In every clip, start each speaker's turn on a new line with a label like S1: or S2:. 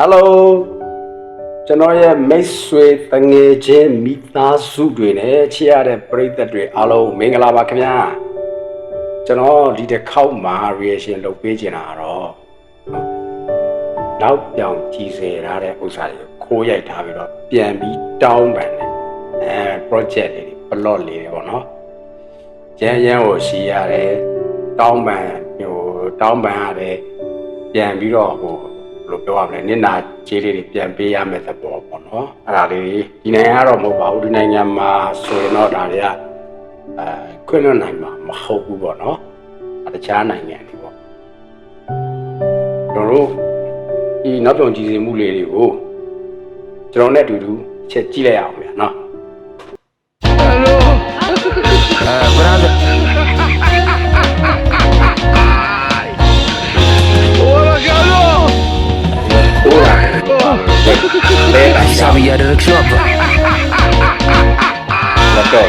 S1: ဟယ်လိုကျွန်တော်ရဲ့မိတ်ဆွေတငယ်ချင်းမိသားစုတွေနဲ့ချစ်ရတဲ့ပရိသတ်တွေအားလုံးမင်္ဂလာပါခင်ဗျာကျွန်တော်ဒီတစ်ခေါက်မှာ reaction လုပ်ပေးချင်တာကတော့နောက်ပြောင်ကြည်စယ်ထားတဲ့ဥစ္စာတွေကိုခိုးရိုက်ထားပြီးတော့ပြန်ပြီးတောင်းပန်တယ်အဲ project လေးတွေ plot လေးတွေပေါ့နော်ရမ်းရမ်းကိုရှိရတယ်တောင်းပန်ဟိုတောင်းပန်ရတယ်ပြန်ပြီးတော့ဟို ဘယ်လိုပြောရမလဲနင့်နာခြေလေးတွေပြန်ပေးရမယ်သဘောပေါ့နော်အဲ့ဒါလေးဒီနိုင်ငံကတော့မဟုတ်ပါဘူးဒီနိုင်ငံမှာဆိုရင်တော့ဒါတွေကအဲခွင့်လွှတ်နိုင်မှာမဟုတ်ဘူးပေါ့နော်အဲတခြားနိုင်ငံတွေပေါ့ကျွန်တော်တို့ဒီနောက်ပြောင်ကြည်စင်မှုလေးတွေကိုကျွန်တော်နဲ့အတူတူချက်ကြည့်လိုက်အောင်ဗျာနော်
S2: Uh, Sabi ya de club.
S1: လက်တော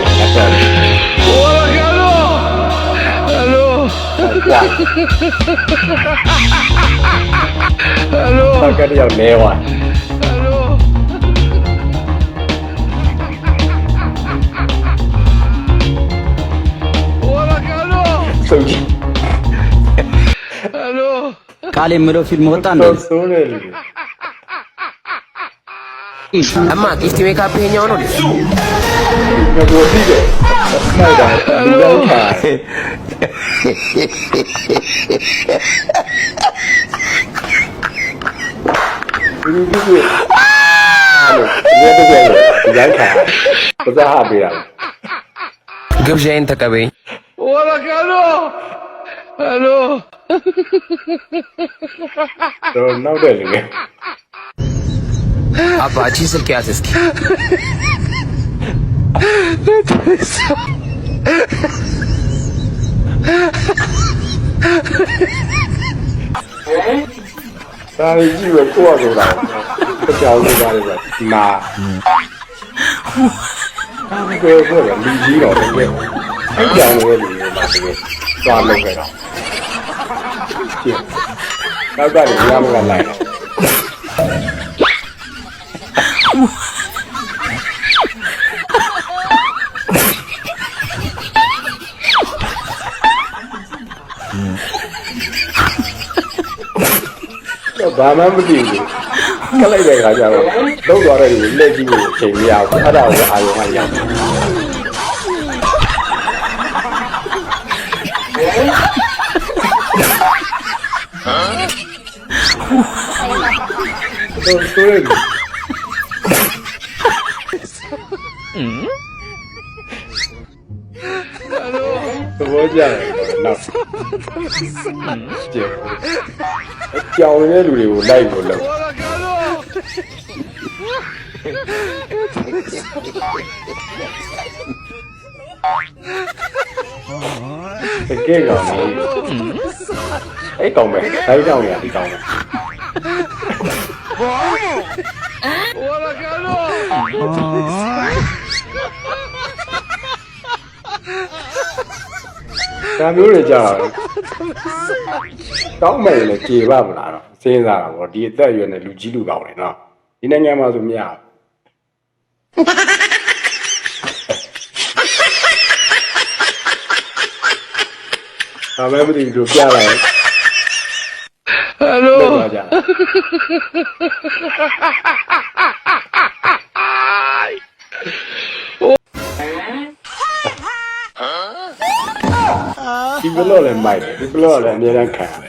S1: ့လ က်တော့ဟုတ်ကဲ့တော့လဲ आप बाजी से क्या इसकी 但是意味，不想说家里妈，我哥哥的理解了，对不对？不想理了，对不对？抓门去了，那在里面不敢来。 ဘာမှမသိဘူးကလိုက်တဲ့ခါကျတော့လုံးသွားတဲ့လူလက်ကြီးကိုချိန်မရဘူးအဲ့ဒါကိုအာရုံကရောက်တယ်တော့ဆိုရယ်သဘောကျတယ်နောက်ကြည့်အ ကြောင်နေတဲ့လူတွေကိုလိုက်ကိုလောက်တကယ်ကောင်လေအဲ့ကောင်ပဲတိုင်းတောင်ရဒီကောင်ပဲ
S3: Hola, Carlos.
S1: ဒါမျိုးတွေကြာတော့ တောင်းမယ်လေကြေပါမလားတော့စဉ်းစားတာပေါ့ဒီအသက်အရွယ်နဲ့လူကြီးလူကောင်လေနော်ဒီနိုင်ငံမှာဆိုမရဘူးဒါပဲမသိဘူးတို့ပြလိုက်လောက်
S3: Aló.
S1: သွားကြတာဒီဘလော့လည်းမိုက်တယ်ဒီဘလော့လည်းအများအားခံတယ်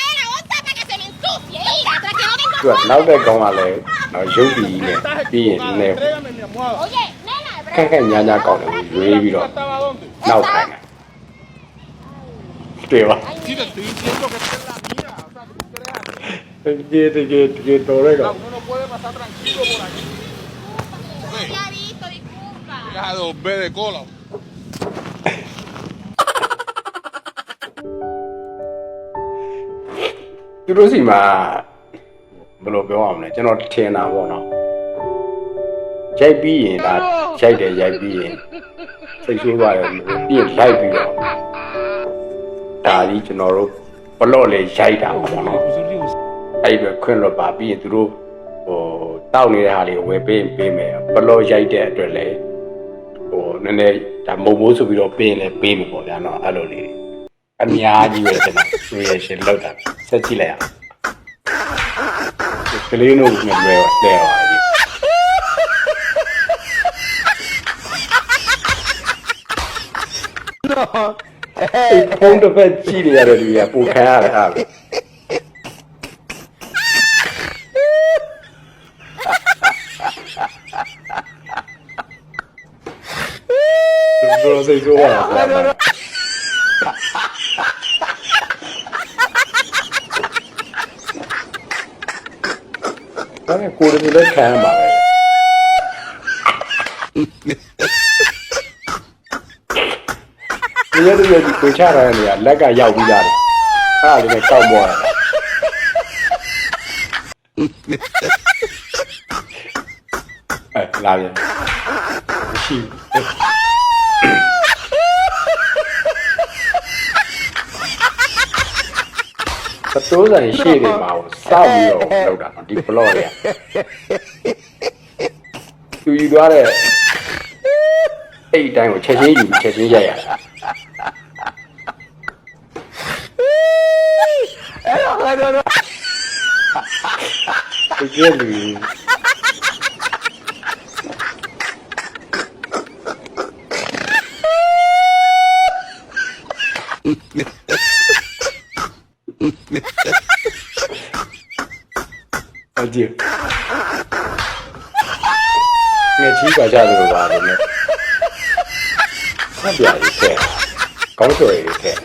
S1: သူကနောက်တဲ့ကောင်ကလည်းတော့ရုပ်ပြီးနဲ့
S3: Estás
S1: ပြီးရင်
S3: equivocada.
S1: လည်း
S3: Entrégame mi almohada.
S4: Oye, nena,
S1: ခက်ခက်ညာညာကောက်တယ်ရွေးပြီးတော့
S3: ¿Estaba dónde?
S1: နောက်ခိုင်းတယ်တွေ့ပါ
S3: Si te estoy diciendo que esta es la mía. O sea, ¿tú crees así?
S1: တကယ်တကယ်တကယ်တော်ရဲတော့
S3: Uno no puede pasar
S1: သူတို့စီမှာဘယ်လိုပြောရမလဲကျွန်တော်ထင်တာပေါ့နော်ရိုက်ပြီးရင်ဒါရိုက်တယ်ရိုက်ပြီးရင်စိတ်ဆိုးသွားတယ်ပြီးရင်လိုက်ပြီးတော့ဒါကြီးကျွန်တော်တို့ဘလော့လေးရိုက်တာပေါ့နော်အဲ့ဒီခွင့်လွတ်ပါပြီးရင်သူတို့ဟိုတောက်နေတဲ့ဟာလေးဝယ်ပေးရင်ပေးမယ်ဘလော့ရိုက်တဲ့အတွက်လည်းဟိုနည်းနည်းဒါမုံမိုးဆိုပြီးတော့ပေးရင်လည်းပေးမယ်ပေါ့ဗျာနော်အဲ့လိုလေးတွေ အများကြီးပဲကျွန်တော်သူရဲ့ရှင်လောက်တာဆက်ကြည့်လိုက်အောင်ကလေးတို့ကလည်းလဲလဲပါကြီးအဲ့ဖုန်းတစ်ဖက်ကြည့်နေရတဲ့လူကပူခံရတယ်ဟာဘယ်လိုစိတ်ဆိုးရလဲ ဒါနဲ့ကိုယ်တည်းလည်းခံရမှာပဲဒီရက်တည်းဒီကိုချရတဲ့နေရာလက်ကရောက်ပြီးသားတယ်အဲ့ဒါလေးနဲ့ကောက်ပေါ်ရတယ်အဲ့လာပြန်ရှိ သတိုးဆိုင်ရှေ့နေမှာကိုစောက်ပြီးတော့လောက်တာနော်ဒီ blog တွေကသူယူသွားတဲ့အဲ့ဒီအတိုင်းကိုချက်ချင်းယူချက်ချင်းရိုက်ရတာအဲ့ဒါကတော့တကယ်လူ အကြည့်ငါချီးပါကြတယ်လို့ပါတယ်နဲ့ဆက်ပြရေးခဲ့ကောင်းချော်ရေးခဲ့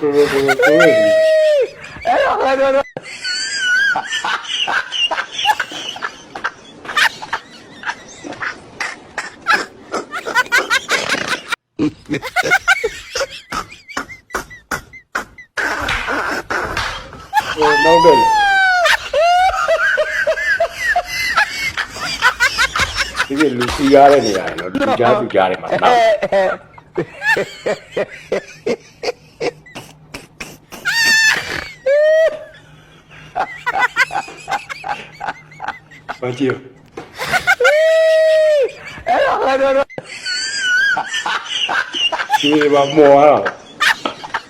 S1: ဘယ်လိုဘယ်လိုကိုယ် ဟိုနောက်တယ်ဒီကလူ စီရတဲ့နေရာနော်လူကြားသူကြားတယ်မှာနောက်မကြည့်ဒီမှာမောရအောင်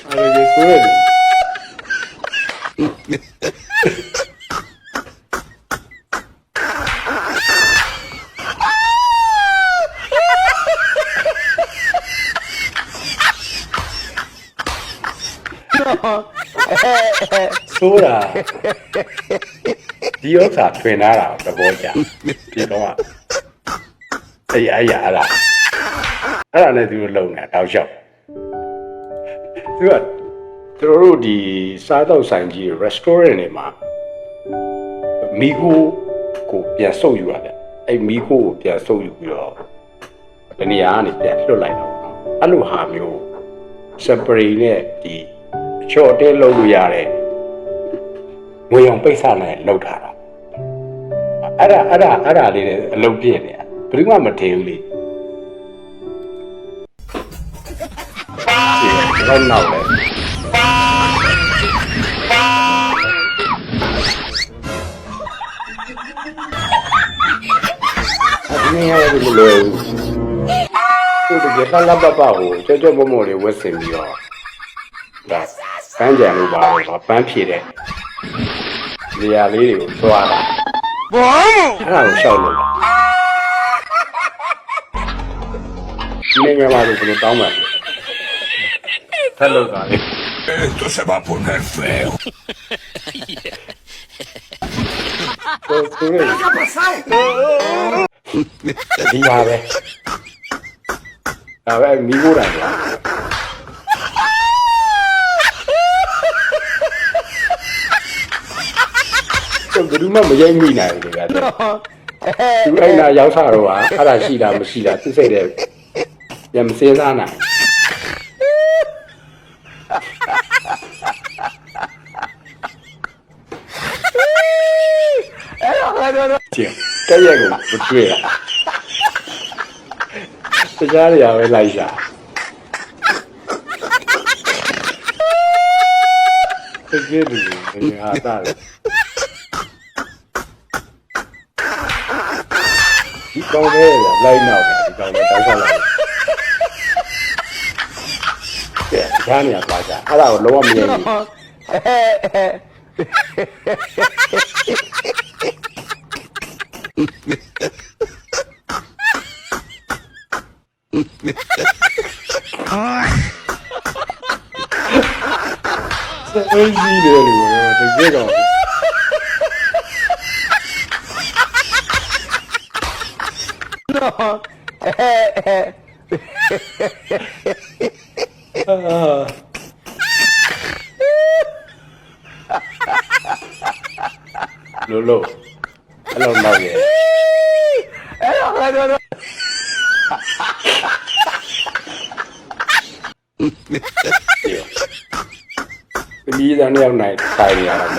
S1: အဲ့ဒါဆိုရင်ဆိုတာဒီဥစ္စာထွင်လာတာသဘောကျဒီတော့ အဲ့အဲ့ရအဲ့ဒါအဲ့ဒါနဲ့သူတို့လုံနေတာတောက်လျှောက်သူကသူတို့ဒီစားတော့ဆိုင်ကြီး restaurant တွေမှာမီကိုကိုပြန်ဆုပ်ယူရတယ်အဲ့မီကိုကိုပြန်ဆုပ်ယူပြီးတော့တနေရာကနေပြန်လွတ်လိုက်တော့အဲ့လိုဟာမျိုး spray နဲ့ဒီအချော့တဲလုံးလို့ရတယ်ငွေအောင်ပိတ်ဆနဲ့လောက်ထားတာအဲ့ဒါအဲ့ဒါအဲ့ဒါလေးနဲ့အလုပ်ပြည့်နေတာ ဘယ်သူမှမထင်ဘူးလေဒီတော့နောက်လေအဒီနေ့ရတယ်မလို့သူတကယ်ပတ်လပ်ပတ်ပကိုကြောကြောမောမောလေးဝတ်ဆင်ပြီးတော့ဒါပန်းကြံလို့ပါတော့ပန်းဖြည့်တဲ့နေရာလေးတွေကိုသွားတာဘောအဲ့ဒါကိုရှောက်လို့ နေငယ်ပါလို့ဘယ်လိုတောင်းမှလဲထက်လို့သားလေး
S5: Esto se va a poner feo.
S1: ဆိုဆိုရဒီပါပဲဒါပဲမိဖို့တိုင်ပါတော့ဘယ်သူမှမရိုက်မိနိုင်ဘူးလေကွာ သူအဲ့နာရောက်စားတော့ဟာအဲ့ဒါရှိတာမရှိတာသူစိတ်တ ယ်ပြန်မစင်းစားနိုင်ကျင်ကဲ့ရဲ့ကိုမတွေ့ရတရားရရပဲလိုက်ရှာတကယ်လို့ဒီဟာတာလေဒီကောင်းလေးလိုက်နောက်တယ်ဒီကောင်းလေးတောက်ဆက်လိုက် ကဲကြားနေရပါကြအဲ့ဒါကိုလုံးဝမမြင်ဘူးအင်းကြီးတယ်လို့တကယ်တော့လို့ လို့အဲ့လိုတော့ရဲ့ဒီတန်းရောက်နိုင်တိုင်ရတာမ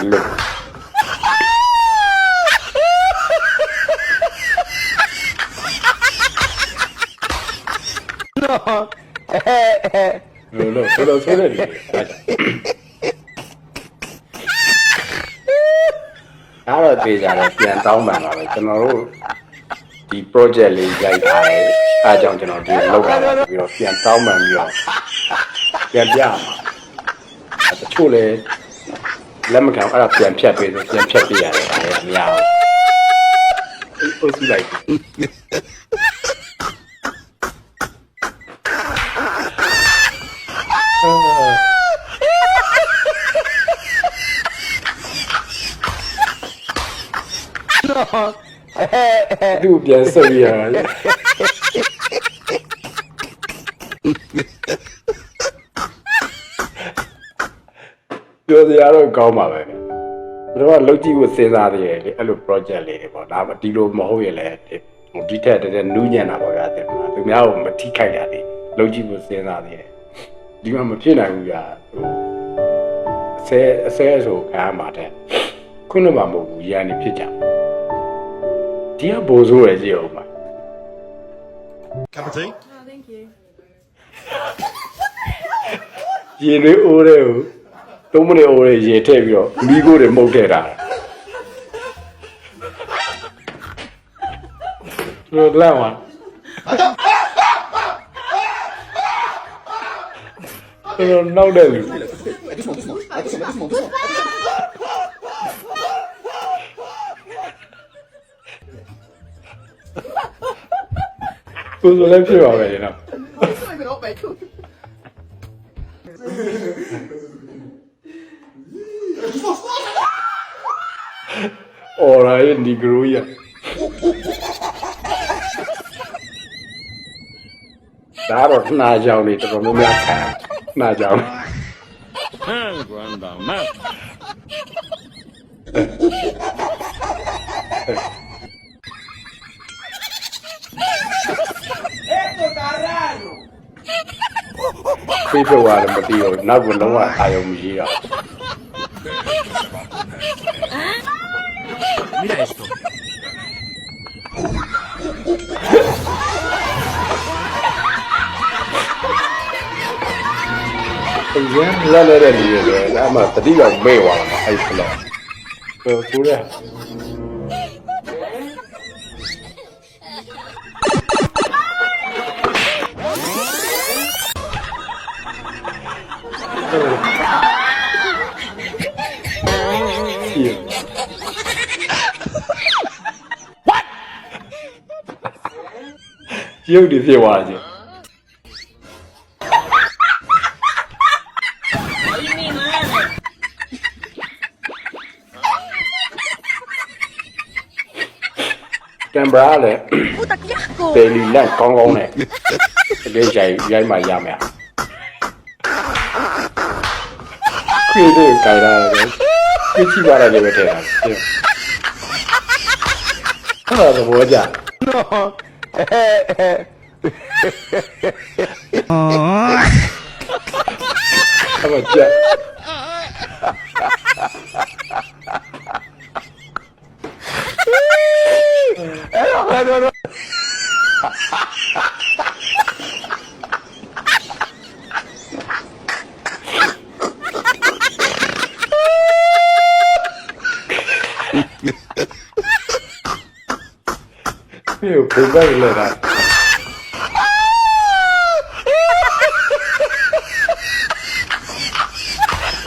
S1: လို့လို့လို့ဆိုတော့ဆိုတယ်ဒီအဲ့ဒါအဲ့တော့တေးကြတယ်ပြန်တောင်းပန်ပါပဲကျွန်တော်တို့ဒီ project လေးရိုက်ထားတယ်အဲအကြောင်းကျွန်တော်ဒီလောက်တာပါပြီးတော့ပြန်တောင်းပန်ပြီးတော့ပြန်ပြမှာအဲတချို့လေလက်မခံအဲ့ဒါပြန်ဖြတ်ပေးဆိုပြန်ဖြတ်ပေးရတယ်ဒါလည်းမရဘူးအေးဟုတ်စီလိုက် သူ့ပြန်ဆုပ်ရတာပြောစရာတော့ကောင်းပါပဲဘယ်တော့လုတ်ကြည့်ဖို့စဉ်းစားသေးတယ်လေအဲ့လို project လေးတွေပေါ့ဒါမှဒီလိုမဟုတ်ရင်လည်းဟိုဒီထက်တည်းနူးညံ့တာပေါ့ဗျာတဲ့မှာသူများကိုမထိခိုက်တာလေလုတ်ကြည့်ဖို့စဉ်းစားသေးတယ် ဒီမှာမဖြစ်နိုင်ဘူးဗျာဟိုအဆဲအဆဲဆိုခံရမှာတဲ့ခုနကမှမဟုတ်ဘူးရန်နေဖြစ်ကြဒီကဘိုးဆိုးရကြည့်အောင်ပါ
S5: Cup of tea?
S6: Oh, thank you.
S1: ရေလေးအိုးတဲ့ကိုသုံးမိနစ်အိုးတဲ့ရေထည့်ပြီးတော့မီးကိုတွေမှုတ်ထည့်တာလို့လန့်သွား အဲ့တော့နောက်တဲ့လူကိုယ်ဆိုလည်းဖြစ်ပါပဲနော်အော်ရိုင်းဒီဂ ရိုးကြီးဒါတော့နှာကြောင်နေတော်တော်များများခံနှာကြောင်
S3: Guarda, ma
S1: ဖိတ်ထုတ်ရတယ်မသိဘူးနောက်ကလုံးဝအာရုံမရှိတော့
S2: Mira esto.
S1: အရင်လက်လက်တဲ့လူတွေလည်းအဲ့မှာတတိတော့မေ့သွားတာအဲ့ဖလောဆိုဆိုရရုပ်တွေဖြစ်သွားကြ
S4: Ay,
S1: ကင်မရာလည်း
S4: Puta, qué asco.
S1: တယ်လီလက်ကောင်းကောင်းနဲ့တကယ်ရိုက်ရိုက်မှရမယ်ခွေးတွေကြိုင်လာတယ်ခွေးချပါရတယ်ပဲထဲတာအဲ့ဒါသဘောကျအဲ့ဒါကြက် no, no, no. Meu, como vai melhorar?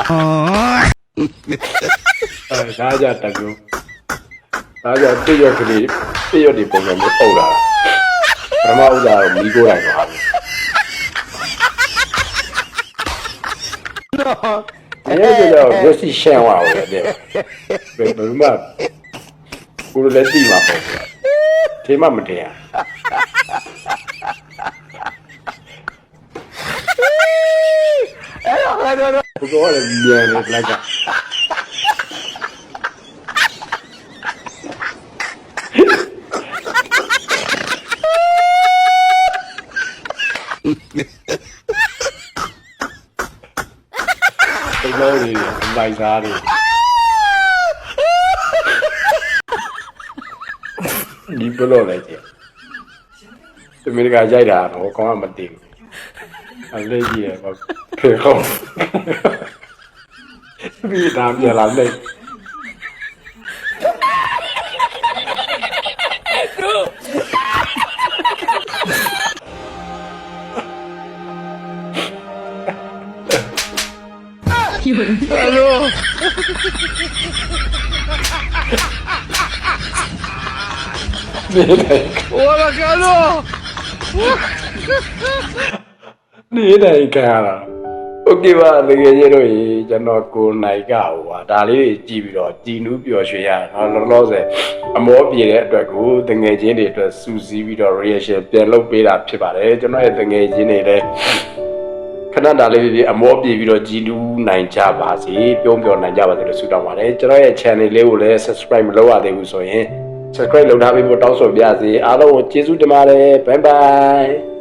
S1: Ah, já tá, viu? ဒါကြတမျိုးဒါကြပြည့်ရကလေးပြည့်ရဒီပုံစံမျိုးပုံလာတာပထမဥစ္စာတော့မီးကိုလိုက်သွားပြီအဲ့ဒါတော့ရစီရှန်ဝါပဲတဲ့ဘယ်ဘယ်မှာကိုယ်လည်းသိမှာပေါ့ကွာဒီမှမတရားအဲ့တော့ကတော့ကိုယ်ကလည်းမြန်နေလိုက်က တလုံးတွေအမိုက်စားတွေဒီဘလို့လဲကြည့်တမင်ကရိုက်တာတော့ကောင်းမှမသိဘူးအလေးကြီးရပါဖေခေါင်းပြီးတာပြလာ နေ နေတယ်
S3: ¡Hola, Carlos!
S1: နေတယ်ခံရတာโอเคပါတကယ်ကြီးတို့ရေကျွန်တော်ကိုနိုင်ကဟိုပါဒါလေးတွေကြည့်ပြီးတော့ကြည်နူးပျော်ရွှင်ရတော့လောလောဆယ်အမောပြေတဲ့အတွက်ကိုတငယ်ချင်းတွေအတွက်စူးစီးပြီးတော့ reaction ပြန်လုပ်ပေးတာဖြစ်ပါတယ်ကျွန်တော်ရဲ့တငယ်ချင်းတွေလည်း ခဏတာလေးတွေအမောပြေပြီးတော့ကြည်နူးနိုင်ကြပါစေပြုံးပျော်နိုင်ကြပါစေလို့ဆုတောင်းပါတယ်ကျွန်တော်ရဲ့ channel လေးကိုလည်း subscribe မလုပ်ရသေးဘူးဆိုရင် subscribe လုပ်ထားပြီးတော့တောင်းဆိုပါရစေအားလုံးကိုကျေးဇူးတင်ပါတယ် bye bye